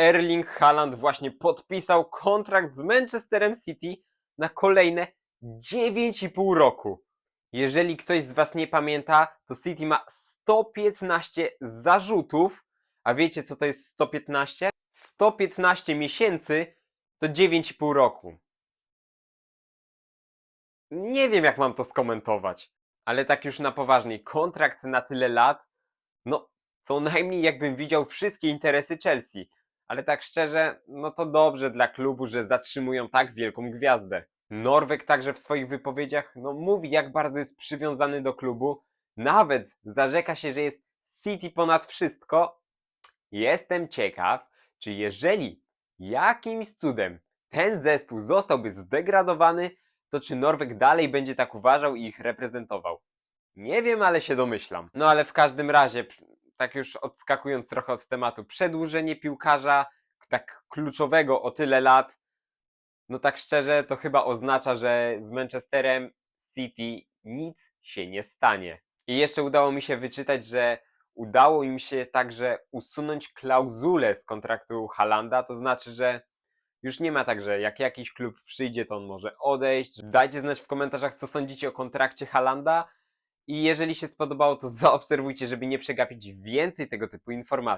Erling Haaland właśnie podpisał kontrakt z Manchesterem City na kolejne 9,5 roku. Jeżeli ktoś z Was nie pamięta, to City ma 115 zarzutów. A wiecie, co to jest 115? 115 miesięcy to 9,5 roku. Nie wiem, jak mam to skomentować. Ale tak już na poważnie, kontrakt na tyle lat, no co najmniej jakbym widział wszystkie interesy Chelsea. Ale tak szczerze, no to dobrze dla klubu, że zatrzymują tak wielką gwiazdę. Norweg także w swoich wypowiedziach no, mówi, jak bardzo jest przywiązany do klubu. Nawet zarzeka się, że jest City ponad wszystko. Jestem ciekaw, czy jeżeli jakimś cudem ten zespół zostałby zdegradowany, to czy Norweg dalej będzie tak uważał i ich reprezentował? Nie wiem, ale się domyślam. No ale w każdym razie, tak już odskakując trochę od tematu, przedłużenie piłkarza tak kluczowego o tyle lat, no tak szczerze, to chyba oznacza, że z Manchesterem City nic się nie stanie. I jeszcze udało mi się wyczytać, że udało im się także usunąć klauzulę z kontraktu Halanda, to znaczy, że już nie ma tak, że jak jakiś klub przyjdzie, to on może odejść. Dajcie znać w komentarzach, co sądzicie o kontrakcie Halanda. I jeżeli się spodobało, to zaobserwujcie, żeby nie przegapić więcej tego typu informacji.